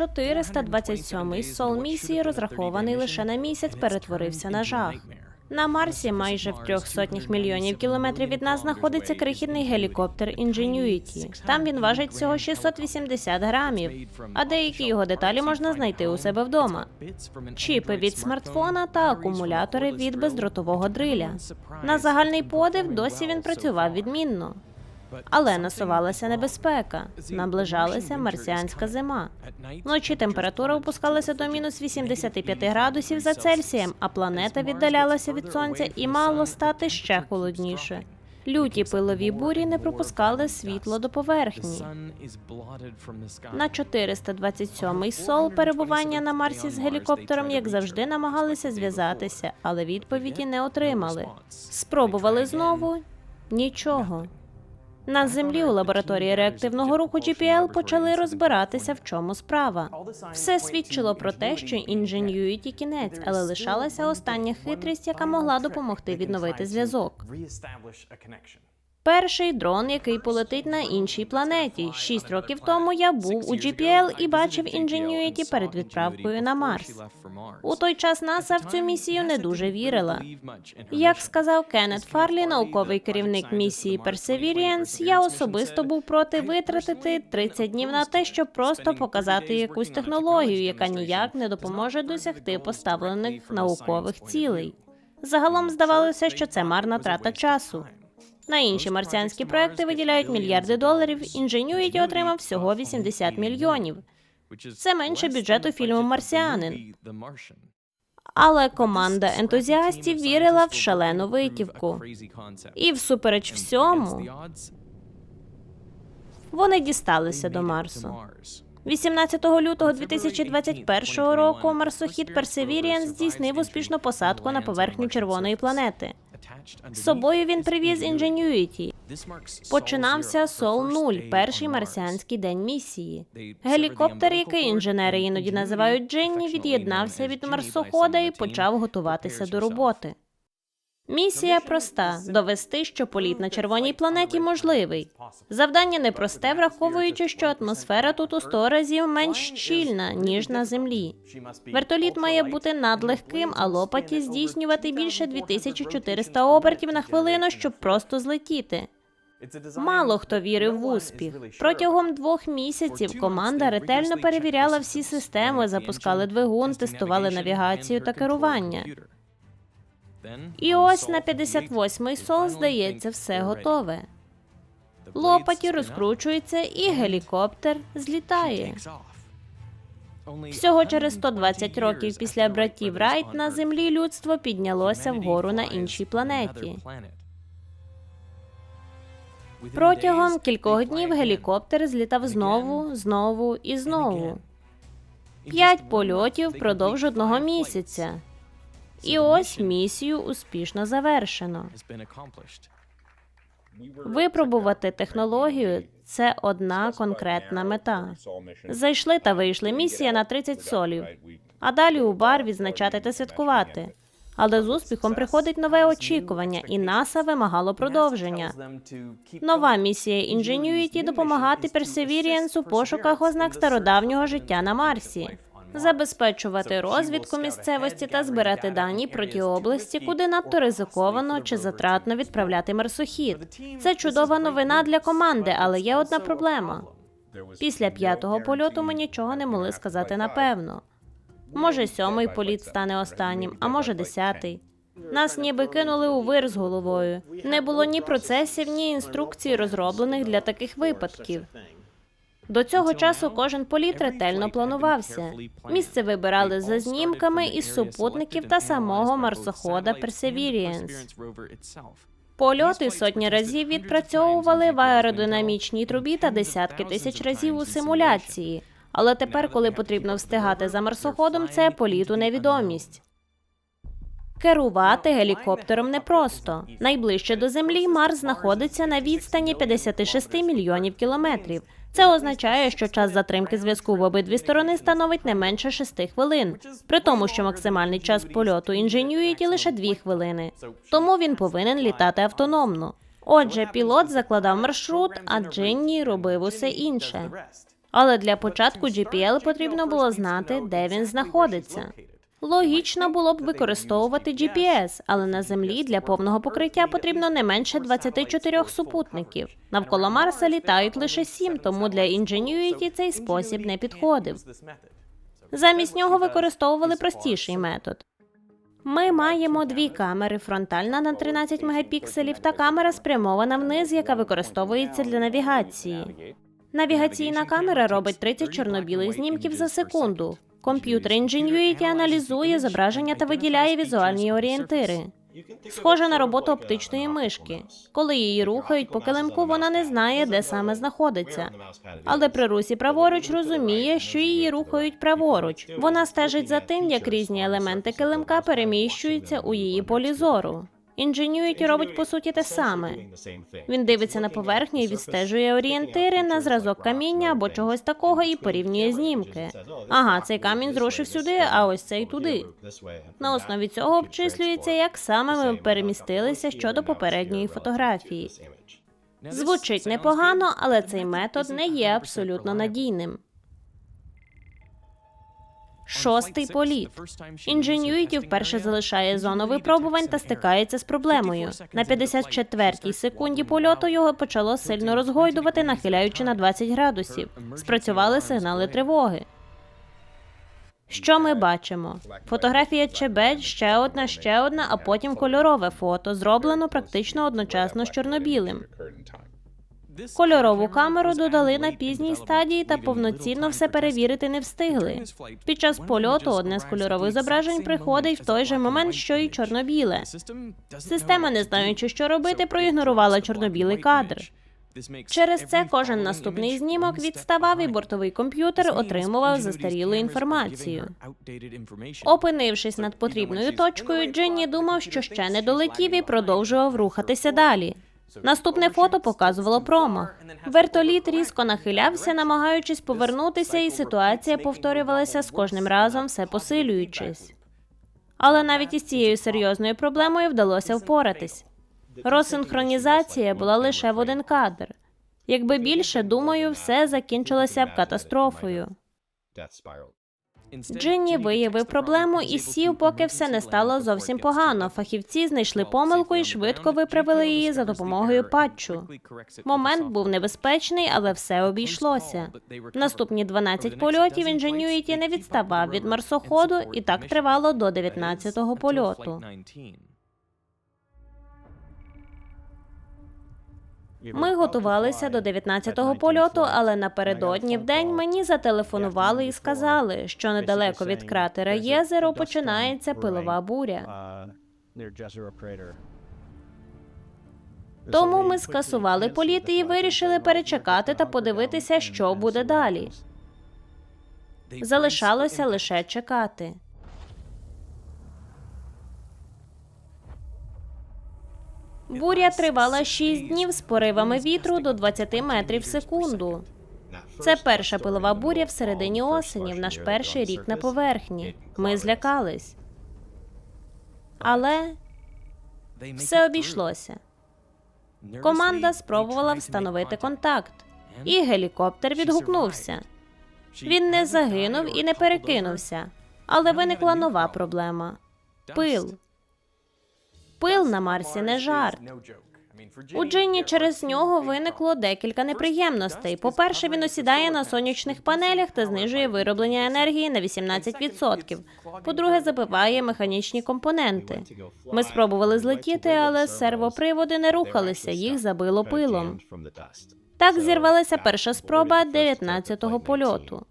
427-й сол місії, розрахований лише на місяць, перетворився на жах. На Марсі, майже в трьох сотнях мільйонів кілометрів від нас, знаходиться крихітний гелікоптер Ingenuity. Там він важить всього 680 грамів, а деякі його деталі можна знайти у себе вдома. Чіпи від смартфона та акумулятори від бездротового дриля. На загальний подив досі він працював відмінно. Але насувалася небезпека, наближалася марсіанська зима. Вночі температура опускалася до мінус 85 градусів за Цельсієм, а планета віддалялася від сонця і мало стати ще холодніше. Люті пилові бурі не пропускали світло до поверхні. На 427-й сол перебування на Марсі з гелікоптером, як завжди, намагалися зв'язатися, але відповіді не отримали. Спробували знову нічого. На землі у лабораторії реактивного руху GPL почали розбиратися, в чому справа. Все свідчило про те, що інженюїті кінець, але лишалася остання хитрість, яка могла допомогти відновити зв'язок. Перший дрон, який полетить на іншій планеті. Шість років тому я був у GPL і бачив Ingenuity перед відправкою на Марс. У той час НАСА в цю місію не дуже вірила. Як сказав Кеннет Фарлі, науковий керівник місії Perseverance, я особисто був проти витратити 30 днів на те, щоб просто показати якусь технологію, яка ніяк не допоможе досягти поставлених наукових цілей. Загалом здавалося, що це марна трата часу. На інші марсіанські проекти виділяють мільярди доларів. Ingenuity отримав всього 80 мільйонів. Це менше бюджету фільму Марсіанин. Але команда ентузіастів вірила в шалену витівку. І всупереч всьому вони дісталися до Марсу. 18 лютого 2021 року марсохід Perseverance здійснив успішну посадку на поверхню червоної планети. З собою він привіз Ingenuity. Починався Сол 0 перший марсіанський день місії. Гелікоптер, який інженери іноді називають Дженні, від'єднався від марсохода і почав готуватися до роботи. Місія проста довести, що політ на червоній планеті можливий. Завдання непросте, враховуючи, що атмосфера тут у 100 разів менш щільна ніж на землі. Вертоліт має бути надлегким, а лопаті здійснювати більше 2400 обертів на хвилину, щоб просто злетіти. Мало хто вірив в успіх. Протягом двох місяців команда ретельно перевіряла всі системи, запускали двигун, тестували навігацію та керування. І ось на 58-й сол, здається, все готове. Лопаті розкручуються, і гелікоптер злітає. Всього через 120 років після братів Райт на землі людство піднялося вгору на іншій планеті. Протягом кількох днів гелікоптер злітав знову, знову і знову. П'ять польотів впродовж одного місяця. І ось місію успішно завершено. Випробувати технологію це одна конкретна мета. Зайшли та вийшли. Місія на 30 солів. А далі у бар відзначати та святкувати. Але з успіхом приходить нове очікування, і НАСА вимагало продовження. Нова місія Ingenuity – допомагати Perseverance у пошуках ознак стародавнього життя на Марсі, забезпечувати розвідку місцевості та збирати дані про ті області, куди надто ризиковано чи затратно відправляти марсохід. Це чудова новина для команди, але є одна проблема. Після п'ятого польоту ми нічого не могли сказати напевно. Може, сьомий політ стане останнім, а може, десятий. Нас ніби кинули у вир з головою. Не було ні процесів, ні інструкцій, розроблених для таких випадків. До цього часу кожен політ ретельно планувався. Місце вибирали за знімками із супутників та самого марсохода Perseverance. Польоти сотні разів відпрацьовували в аеродинамічній трубі та десятки тисяч разів у симуляції. Але тепер, коли потрібно встигати за марсоходом, це політ у невідомість. Керувати гелікоптером непросто. Найближче до землі Марс знаходиться на відстані 56 мільйонів кілометрів. Це означає, що час затримки зв'язку в обидві сторони становить не менше 6 хвилин, при тому, що максимальний час польоту Ingenuity лише 2 хвилини. Тому він повинен літати автономно. Отже, пілот закладав маршрут, а Дженні робив усе інше. Але для початку GPL потрібно було знати, де він знаходиться. Логічно було б використовувати GPS, але на землі для повного покриття потрібно не менше 24 супутників. Навколо Марса літають лише 7, тому для Ingenuity цей спосіб не підходив. Замість нього використовували простіший метод. Ми маємо дві камери: фронтальна на 13 мегапікселів та камера спрямована вниз, яка використовується для навігації. Навігаційна камера робить 30 чорно-білих знімків за секунду. Комп'ютер Ingenuity аналізує зображення та виділяє візуальні орієнтири. Схоже на роботу оптичної мишки. Коли її рухають по килимку, вона не знає, де саме знаходиться. Але при русі праворуч розуміє, що її рухають праворуч. Вона стежить за тим, як різні елементи килимка переміщуються у її полі зору. Ingenuity робить по суті те саме. Він дивиться на поверхню і відстежує орієнтири на зразок каміння або чогось такого і порівнює знімки. Ага, цей камінь зрушив сюди, а ось цей туди. На основі цього обчислюється, як саме ми перемістилися щодо попередньої фотографії. Звучить непогано, але цей метод не є абсолютно надійним. Шостий політ. Ingenuity вперше залишає зону випробувань та стикається з проблемою. На 54-й секунді польоту його почало сильно розгойдувати, нахиляючи на 20 градусів. Спрацювали сигнали тривоги. Що ми бачимо? Фотографія ЧБ, ще одна, ще одна, а потім кольорове фото, зроблено практично одночасно з чорнобілим. Кольорову камеру додали на пізній стадії та повноцінно все перевірити не встигли. Під час польоту одне з кольорових зображень приходить в той же момент, що й чорно-біле. Система, не знаючи, що робити, проігнорувала чорно-білий кадр. Через це кожен наступний знімок відставав, і бортовий комп'ютер отримував застарілу інформацію. Опинившись над потрібною точкою, Дженні думав, що ще не долетів і продовжував рухатися далі. Наступне фото показувало промах. Вертоліт різко нахилявся, намагаючись повернутися, і ситуація повторювалася з кожним разом, все посилюючись. Але навіть із цією серйозною проблемою вдалося впоратись. Розсинхронізація була лише в один кадр. Якби більше, думаю, все закінчилося б катастрофою. Джинні виявив проблему і сів, поки все не стало зовсім погано. Фахівці знайшли помилку і швидко виправили її за допомогою патчу. Момент був небезпечний, але все обійшлося. Наступні 12 польотів Ingenuity не відставав від марсоходу, і так тривало до 19-го польоту. Ми готувалися до 19-го польоту, але напередодні в день мені зателефонували і сказали, що недалеко від кратера Єзеро починається пилова буря. Тому ми скасували політ і вирішили перечекати та подивитися, що буде далі. Залишалося лише чекати. Буря тривала 6 днів з поривами вітру до 20 метрів в секунду. Це перша пилова буря в середині осені, в наш перший рік на поверхні. Ми злякались. Але все обійшлося. Команда спробувала встановити контакт, і гелікоптер відгукнувся. Він не загинув і не перекинувся, але виникла нова проблема пил. Пил на Марсі не жарт. У Джинні через нього виникло декілька неприємностей. По-перше, він осідає на сонячних панелях та знижує вироблення енергії на 18%. По-друге, забиває механічні компоненти. Ми спробували злетіти, але сервоприводи не рухалися, їх забило пилом. Так зірвалася перша спроба 19-го польоту.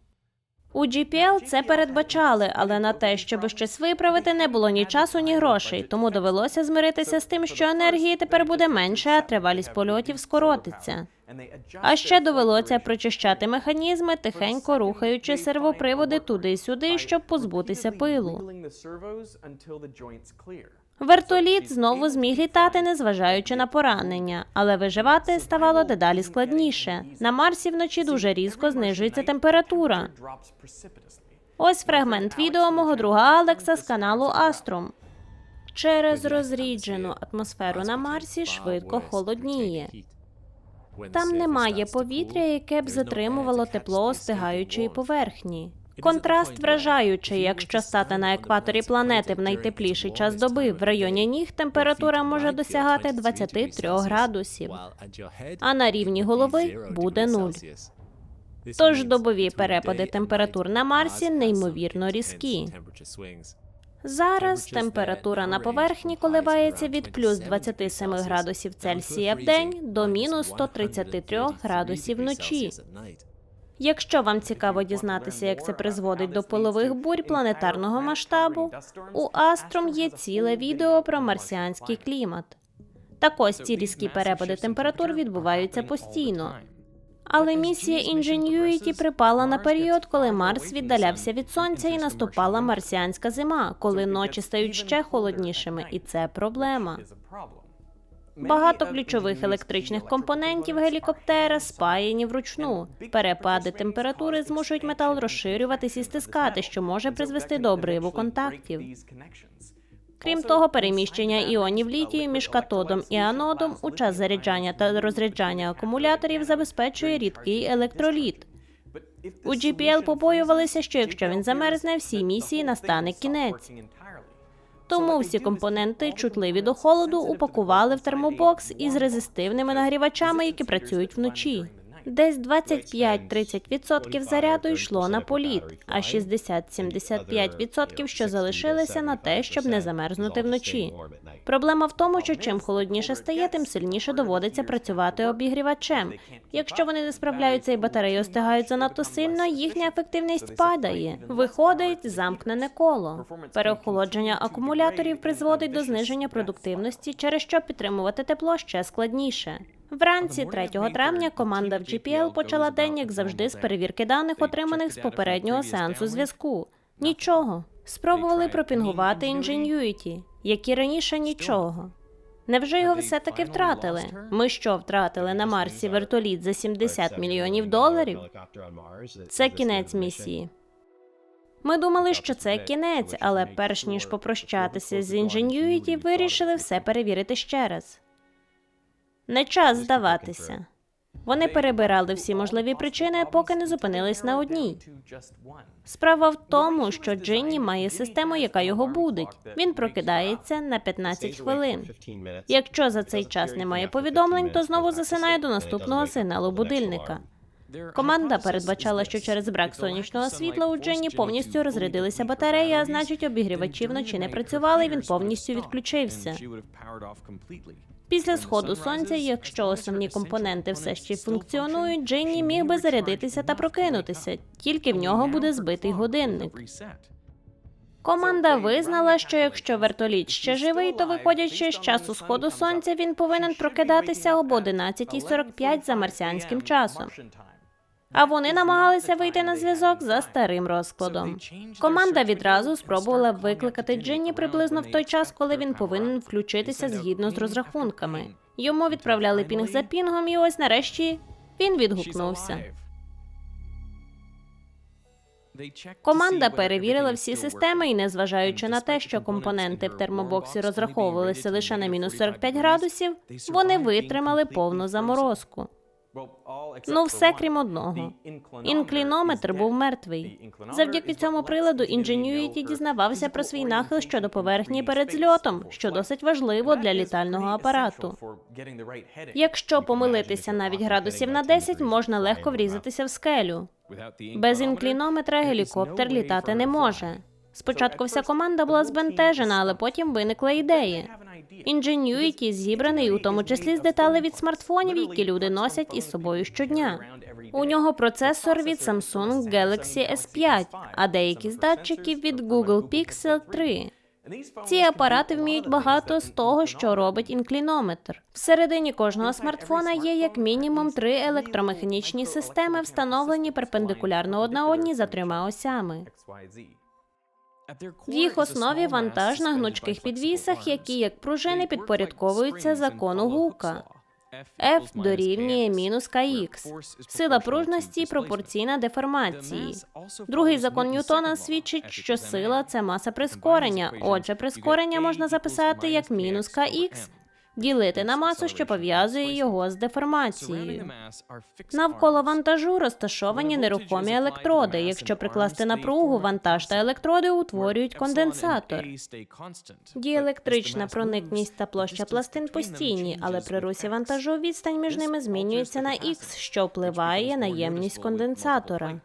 У GPL це передбачали, але на те, щоб щось виправити, не було ні часу, ні грошей, тому довелося змиритися з тим, що енергії тепер буде менше, а тривалість польотів скоротиться. А ще довелося прочищати механізми, тихенько рухаючи сервоприводи туди-сюди, щоб позбутися пилу. Вертоліт знову зміг літати, незважаючи на поранення, але виживати ставало дедалі складніше. На Марсі вночі дуже різко знижується температура. Ось фрагмент відео мого друга Алекса з каналу Аструм. Через розріджену атмосферу на Марсі швидко холодніє. Там немає повітря, яке б затримувало тепло остигаючої поверхні. Контраст вражаючий, якщо стати на екваторі планети в найтепліший час доби, в районі ніг температура може досягати 23 градусів, а на рівні голови буде нуль. Тож добові перепади температур на Марсі неймовірно різкі. Зараз температура на поверхні коливається від плюс 27 градусів Цельсія в день до мінус 133 градусів вночі. Якщо вам цікаво дізнатися, як це призводить до полових бурь планетарного масштабу, у Астром є ціле відео про марсіанський клімат. Так ось ці різкі перепади температур відбуваються постійно. Але місія Ingenuity припала на період, коли Марс віддалявся від сонця і наступала марсіанська зима, коли ночі стають ще холоднішими, і це проблема. Багато ключових електричних компонентів гелікоптера спаяні вручну. Перепади температури змушують метал розширюватись і стискати, що може призвести до обриву контактів. Крім того, переміщення іонів літію між катодом і анодом у час заряджання та розряджання акумуляторів забезпечує рідкий електроліт. У GPL побоювалися, що якщо він замерзне, всій місії настане кінець. Тому всі компоненти, чутливі до холоду, упакували в термобокс із резистивними нагрівачами, які працюють вночі. Десь 25-30% заряду йшло на політ, а 60-75% що залишилися на те, щоб не замерзнути вночі. Проблема в тому, що чим холодніше стає, тим сильніше доводиться працювати обігрівачем. Якщо вони не справляються і батареї остигають занадто сильно, їхня ефективність падає. Виходить замкнене коло. Переохолодження акумуляторів призводить до зниження продуктивності, через що підтримувати тепло ще складніше. Вранці 3 травня команда в GPL почала день, як завжди, з перевірки даних, отриманих з попереднього сеансу зв'язку. Нічого. Спробували пропінгувати Ingenuity, як і раніше нічого. Невже його все-таки втратили? Ми що втратили на Марсі вертоліт за 70 мільйонів доларів? Це кінець місії. Ми думали, що це кінець, але перш ніж попрощатися з Ingenuity, вирішили все перевірити ще раз. Не час здаватися. Вони перебирали всі можливі причини, поки не зупинились на одній. Справа в тому, що Джинні має систему, яка його будить. Він прокидається на 15 хвилин. Якщо за цей час немає повідомлень, то знову засинає до наступного сигналу будильника. Команда передбачала, що через брак сонячного світла у Дженні повністю розрядилися батареї, а значить, обігрівачі вночі не працювали. і Він повністю відключився. Після сходу сонця, якщо основні компоненти все ще функціонують, Джинні міг би зарядитися та прокинутися, тільки в нього буде збитий годинник. Команда визнала, що якщо вертоліт ще живий, то виходячи з часу сходу сонця, він повинен прокидатися об 11.45 за марсіанським часом. А вони намагалися вийти на зв'язок за старим розкладом. Команда відразу спробувала викликати Джинні приблизно в той час, коли він повинен включитися згідно з розрахунками. Йому відправляли пінг за пінгом, і ось нарешті він відгукнувся. Команда перевірила всі системи, і незважаючи на те, що компоненти в термобоксі розраховувалися лише на мінус 45 градусів, вони витримали повну заморозку. Ну, все крім одного. Інклінометр був мертвий. Завдяки цьому приладу Ingenuity дізнавався про свій нахил щодо поверхні перед зльотом, що досить важливо для літального апарату. Якщо помилитися навіть градусів на 10, можна легко врізатися в скелю. Без інклінометра гелікоптер літати не може. Спочатку вся команда була збентежена, але потім виникла ідея. Ingenuity зібраний, у тому числі з деталей від смартфонів, які люди носять із собою щодня. У нього процесор від Samsung Galaxy S5, а деякі з датчиків від Google Pixel 3. Ці апарати вміють багато з того, що робить інклінометр. Всередині кожного смартфона є як мінімум три електромеханічні системи, встановлені перпендикулярно одна одній за трьома осями. В їх основі вантаж на гнучких підвісах, які як пружини підпорядковуються закону Гука. F дорівнює мінус kx. Сила пружності пропорційна деформації. Другий закон Ньютона свідчить, що сила це маса прискорення. Отже, прискорення можна записати як мінус kx ділити на масу, що пов'язує його з деформацією. Навколо вантажу розташовані нерухомі електроди. Якщо прикласти напругу, вантаж та електроди утворюють конденсатор. Діелектрична проникність та площа пластин постійні, але при русі вантажу відстань між ними змінюється на Х, що впливає на ємність конденсатора.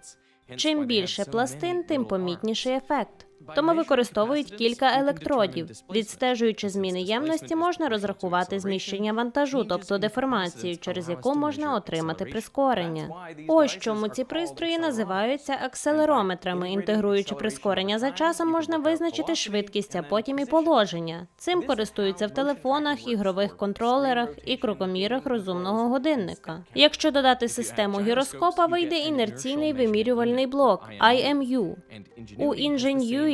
Чим більше пластин, тим помітніший ефект. Тому використовують кілька електродів. Відстежуючи зміни ємності, можна розрахувати зміщення вантажу, тобто деформацію, через яку можна отримати прискорення. Ось чому ці пристрої називаються акселерометрами. Інтегруючи прискорення за часом, можна визначити швидкість, а потім і положення. Цим користуються в телефонах, ігрових контролерах і крокомірах розумного годинника. Якщо додати систему гіроскопа, вийде інерційний вимірювальний блок IMU. У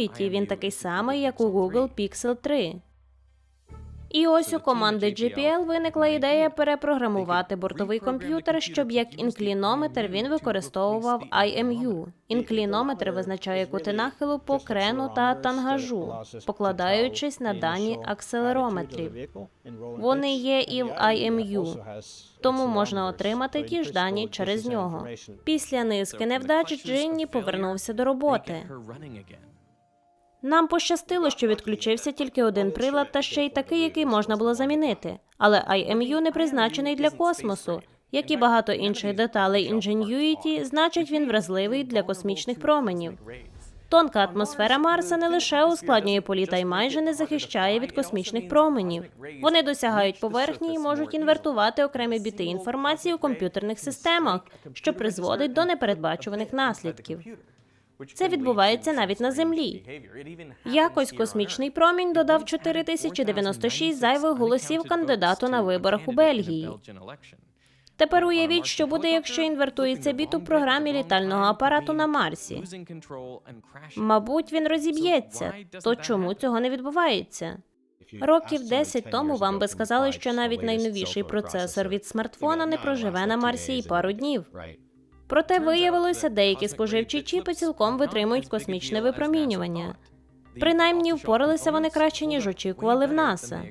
Ingenuity він такий самий, як у Google Pixel 3. І ось у команди GPL виникла ідея перепрограмувати бортовий комп'ютер, щоб як інклінометр він використовував IMU. Інклінометр визначає кути нахилу по крену та тангажу, покладаючись на дані акселерометрів. Вони є і в IMU, тому можна отримати ті ж дані через нього. Після низки невдач Джинні повернувся до роботи. Нам пощастило, що відключився тільки один прилад, та ще й такий, який можна було замінити. Але IMU не призначений для космосу. Як і багато інших деталей Ingenuity, значить він вразливий для космічних променів. Тонка атмосфера Марса не лише ускладнює політ, а й майже не захищає від космічних променів. Вони досягають поверхні і можуть інвертувати окремі біти інформації у комп'ютерних системах, що призводить до непередбачуваних наслідків. Це відбувається навіть на землі. Якось космічний промінь додав 4096 зайвих голосів кандидату на виборах у Бельгії. Тепер уявіть, що буде, якщо інвертується біт у програмі літального апарату на Марсі. Мабуть, він розіб'ється. То чому цього не відбувається? Років 10 тому вам би сказали, що навіть найновіший процесор від смартфона не проживе на Марсі й пару днів. Проте виявилося, деякі споживчі чіпи цілком витримують космічне випромінювання. Принаймні впоралися вони краще, ніж очікували в НАСА.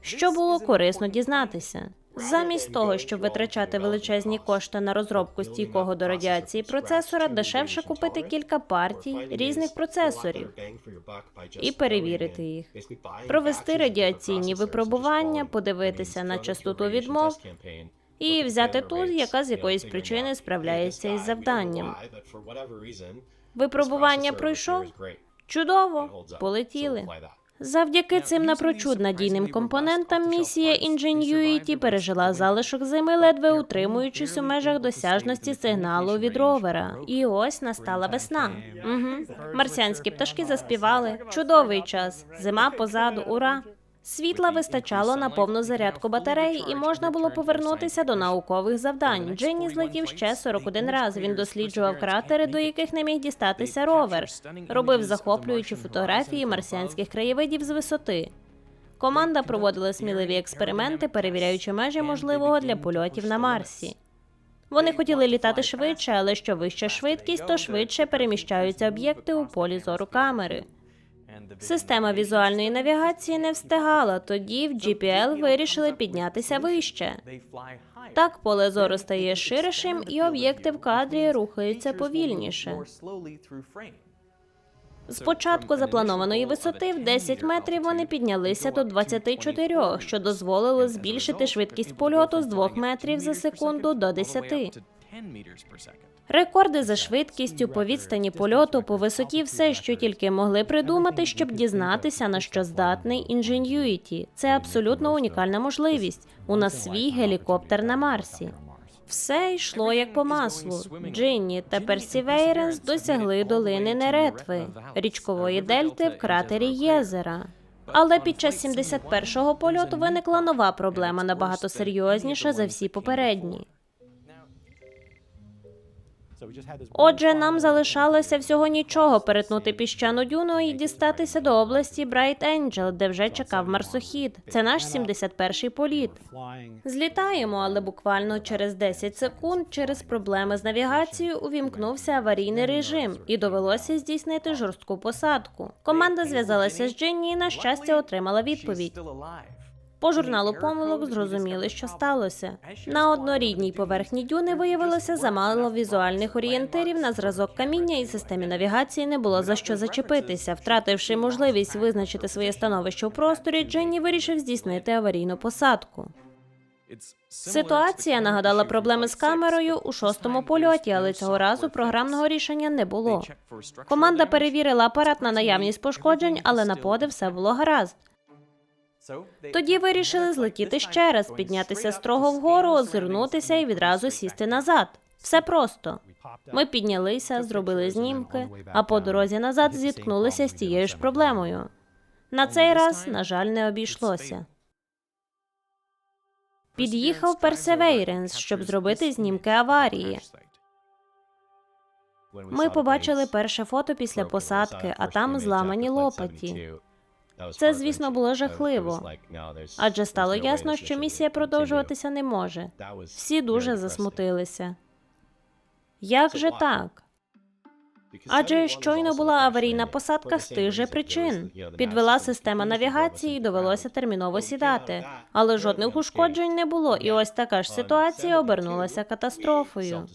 Що було корисно дізнатися. Замість того, щоб витрачати величезні кошти на розробку стійкого до радіації процесора, дешевше купити кілька партій різних процесорів і перевірити їх, провести радіаційні випробування, подивитися на частоту відмов і взяти ту, яка з якоїсь причини справляється із завданням. Випробування пройшов? Чудово, полетіли. Завдяки цим напрочуд надійним компонентам місія Ingenuity пережила залишок зими, ледве утримуючись у межах досяжності сигналу від ровера. І ось настала весна. Угу. Марсіанські пташки заспівали. Чудовий час. Зима позаду. Ура! Світла вистачало на повну зарядку батарей, і можна було повернутися до наукових завдань. Дженні злетів ще 41 раз. Він досліджував кратери, до яких не міг дістатися ровер, робив захоплюючі фотографії марсіанських краєвидів з висоти. Команда проводила сміливі експерименти, перевіряючи межі можливого для польотів на Марсі. Вони хотіли літати швидше, але що вища швидкість, то швидше переміщаються об'єкти у полі зору камери. Система візуальної навігації не встигала, тоді в GPL вирішили піднятися вище. Так поле зору стає ширшим, і об'єкти в кадрі рухаються повільніше. З початку запланованої висоти в 10 метрів вони піднялися до 24, що дозволило збільшити швидкість польоту з 2 метрів за секунду до 10. Рекорди за швидкістю по відстані польоту по висоті все, що тільки могли придумати, щоб дізнатися на що здатний Ingenuity. Це абсолютно унікальна можливість. У нас свій гелікоптер на Марсі. Все йшло як по маслу. Джинні та Персівейренс досягли долини Неретви, річкової дельти в кратері Єзера. Але під час 71-го польоту виникла нова проблема, набагато серйозніша за всі попередні. Отже, нам залишалося всього нічого перетнути піщану дюну і дістатися до області Брайт Енджел, де вже чекав марсохід. Це наш 71-й політ. Злітаємо, але буквально через 10 секунд через проблеми з навігацією увімкнувся аварійний режим, і довелося здійснити жорстку посадку. Команда зв'язалася з Джинні і на щастя отримала відповідь. По журналу помилок зрозуміли, що сталося. На однорідній поверхні дюни виявилося замало візуальних орієнтирів на зразок каміння, і системі навігації не було за що зачепитися. Втративши можливість визначити своє становище у просторі, Дженні вирішив здійснити аварійну посадку. Ситуація нагадала проблеми з камерою у шостому польоті, але цього разу програмного рішення не було. Команда перевірила апарат на наявність пошкоджень, але на подив все було гаразд. Тоді вирішили злетіти ще раз, піднятися строго вгору, озирнутися і відразу сісти назад. Все просто. Ми піднялися, зробили знімки, а по дорозі назад зіткнулися з тією ж проблемою. На цей раз, на жаль, не обійшлося. Під'їхав Персевейренс, щоб зробити знімки аварії. Ми побачили перше фото після посадки, а там зламані лопаті. Це, звісно, було жахливо. Адже стало ясно, що місія продовжуватися не може. Всі дуже засмутилися. Як же так? Адже щойно була аварійна посадка з тих же причин. Підвела система навігації і довелося терміново сідати. Але жодних ушкоджень не було, і ось така ж ситуація обернулася катастрофою.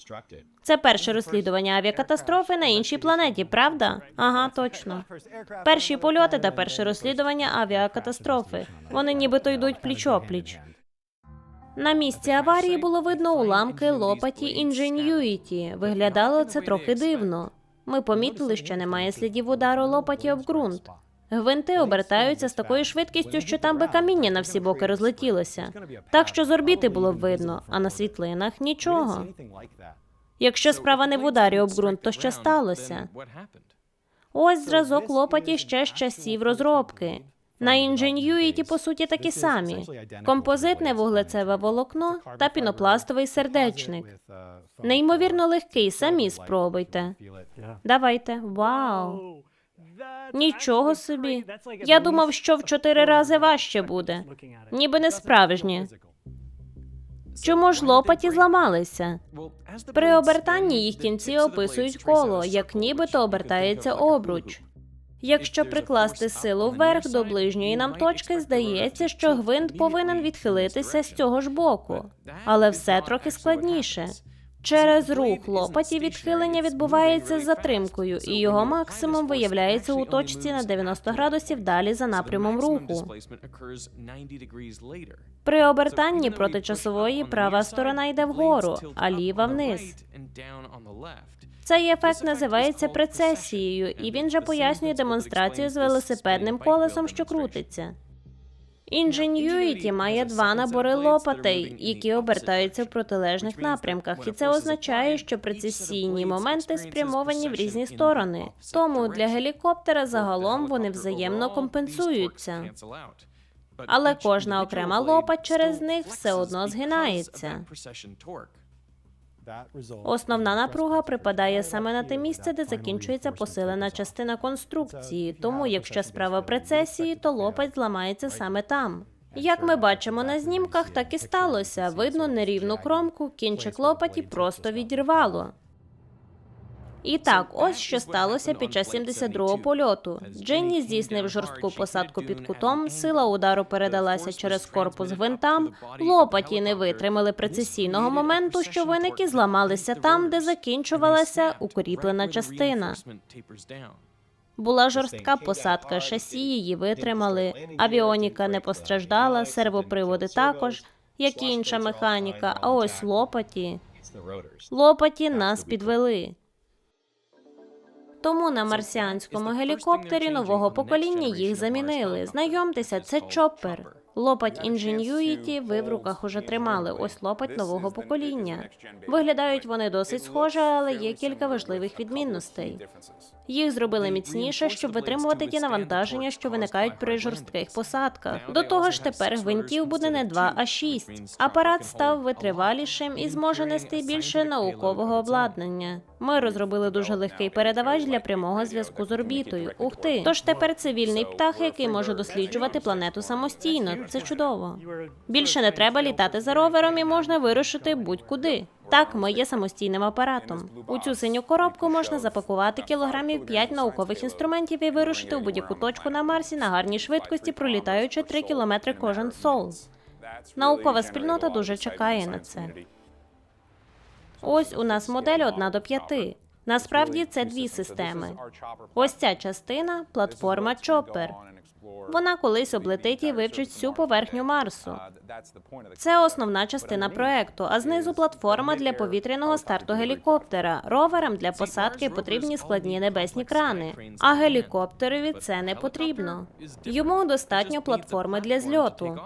Це перше розслідування авіакатастрофи на іншій планеті, правда? Ага, точно. Перші польоти та перше розслідування авіакатастрофи. Вони нібито йдуть пліч-опліч. На місці аварії було видно уламки лопаті Ingenuity. Виглядало це трохи дивно. Ми помітили, що немає слідів удару лопаті об ґрунт. Гвинти обертаються з такою швидкістю, що там би каміння на всі боки розлетілося. Так що з орбіти було б видно, а на світлинах нічого. Якщо справа не в ударі об ґрунт, то що сталося? Ось зразок лопаті ще з часів розробки. На Ingenuity, по суті, такі самі: композитне вуглецеве волокно та пінопластовий сердечник. Неймовірно легкий, самі спробуйте. Давайте. Вау! Нічого собі. Я думав, що в чотири рази важче буде. Ніби не справжнє. Чому ж лопаті зламалися? При обертанні їх кінці описують коло, як нібито обертається обруч. Якщо прикласти силу вверх до ближньої нам точки, здається, що гвинт повинен відхилитися з цього ж боку, але все трохи складніше. Через рух лопаті відхилення відбувається з затримкою, і його максимум виявляється у точці на 90 градусів далі за напрямом руху. При обертанні протичасової права сторона йде вгору, а ліва вниз. Цей ефект називається прецесією, і він же пояснює демонстрацію з велосипедним колесом, що крутиться. Ingenuity має два набори лопатей, які обертаються в протилежних напрямках, і це означає, що прецесійні моменти спрямовані в різні сторони. Тому для гелікоптера загалом вони взаємно компенсуються. Але кожна окрема лопать через них все одно згинається. Основна напруга припадає саме на те місце, де закінчується посилена частина конструкції. Тому, якщо справа прецесії, то лопать зламається саме там. Як ми бачимо на знімках, так і сталося. Видно нерівну кромку, кінчик лопаті просто відірвало. І так, ось що сталося під час 72-го польоту. Дженні здійснив жорстку посадку під кутом, сила удару передалася через корпус гвинтам, лопаті не витримали прецесійного моменту, що виник і зламалися там, де закінчувалася укріплена частина. Була жорстка посадка, шасі її витримали, авіоніка не постраждала, сервоприводи також, як і інша механіка. А ось лопаті. Лопаті нас підвели. Тому на марсіанському гелікоптері нового покоління їх замінили. Знайомтеся, це чоппер. Лопать Ingenuity ви в руках уже тримали. Ось лопать нового покоління. Виглядають вони досить схоже, але є кілька важливих відмінностей. Їх зробили міцніше, щоб витримувати ті навантаження, що виникають при жорстких посадках. До того ж, тепер гвинтів буде не два, а шість. Апарат став витривалішим і зможе нести більше наукового обладнання. Ми розробили дуже легкий передавач для прямого зв'язку з орбітою. Ух ти! Тож тепер цивільний птах, який може досліджувати планету самостійно. Це чудово. Більше не треба літати за ровером і можна вирушити будь-куди. Так, ми є самостійним апаратом. У цю синю коробку можна запакувати кілограмів 5 наукових інструментів і вирушити у будь-яку точку на Марсі на гарній швидкості, пролітаючи 3 кілометри кожен сол. Наукова спільнота дуже чекає на це. Ось у нас модель 1 до 5. Насправді це дві системи. Ось ця частина платформа Chopper. Вона колись облетить і вивчить всю поверхню Марсу. Це основна частина проекту, а знизу платформа для повітряного старту гелікоптера. Роверам для посадки потрібні складні небесні крани, а гелікоптерові це не потрібно. Йому достатньо платформи для зльоту.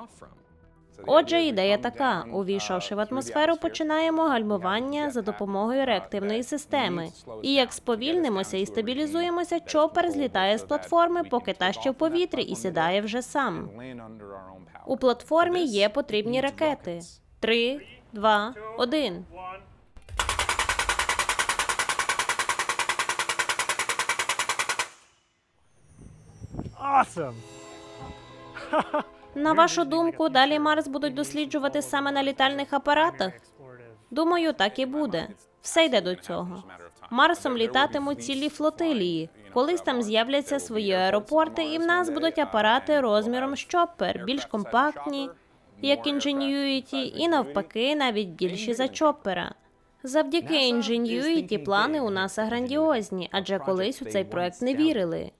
Отже, ідея така: увійшовши в атмосферу, починаємо гальмування за допомогою реактивної системи. І як сповільнимося і стабілізуємося, чопер злітає з платформи, поки та ще в повітрі, і сідає вже сам. У платформі є потрібні ракети. Три, два, один. Awesome. На вашу думку, далі Марс будуть досліджувати саме на літальних апаратах? Думаю, так і буде. Все йде до цього. Марсом літатимуть цілі флотилії. Колись там з'являться свої аеропорти, і в нас будуть апарати розміром з чоппер, більш компактні, як Ingenuity, і навпаки, навіть більші за чоппера. Завдяки Ingenuity плани у НАСА грандіозні, адже колись у цей проект не вірили.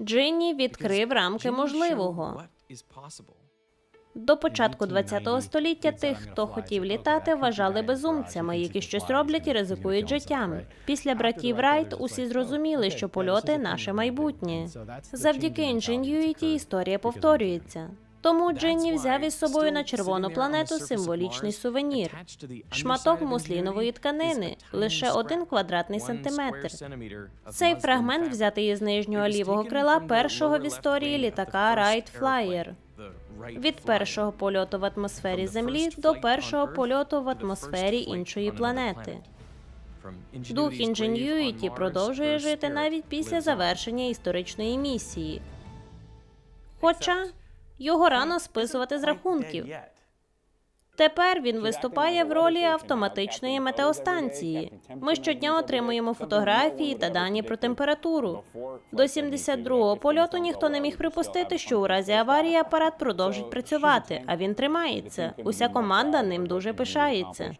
Джинні відкрив рамки можливого. До початку ХХ століття тих, хто хотів літати, вважали безумцями, які щось роблять і ризикують життям. Після братів Райт усі зрозуміли, що польоти наше майбутнє. Завдяки Ingenuity історія повторюється. Тому Джинні взяв із собою на червону планету символічний сувенір шматок муслінової тканини, лише один квадратний сантиметр. Цей фрагмент взятий із нижнього лівого крила першого в історії літака Wright Flyer. Від першого польоту в атмосфері Землі до першого польоту в атмосфері іншої планети. Дух Ingenuity продовжує жити навіть після завершення історичної місії. Хоча його рано списувати з рахунків. Тепер він виступає в ролі автоматичної метеостанції. Ми щодня отримуємо фотографії та дані про температуру. До 72-го польоту ніхто не міг припустити, що у разі аварії апарат продовжить працювати, а він тримається. Уся команда ним дуже пишається.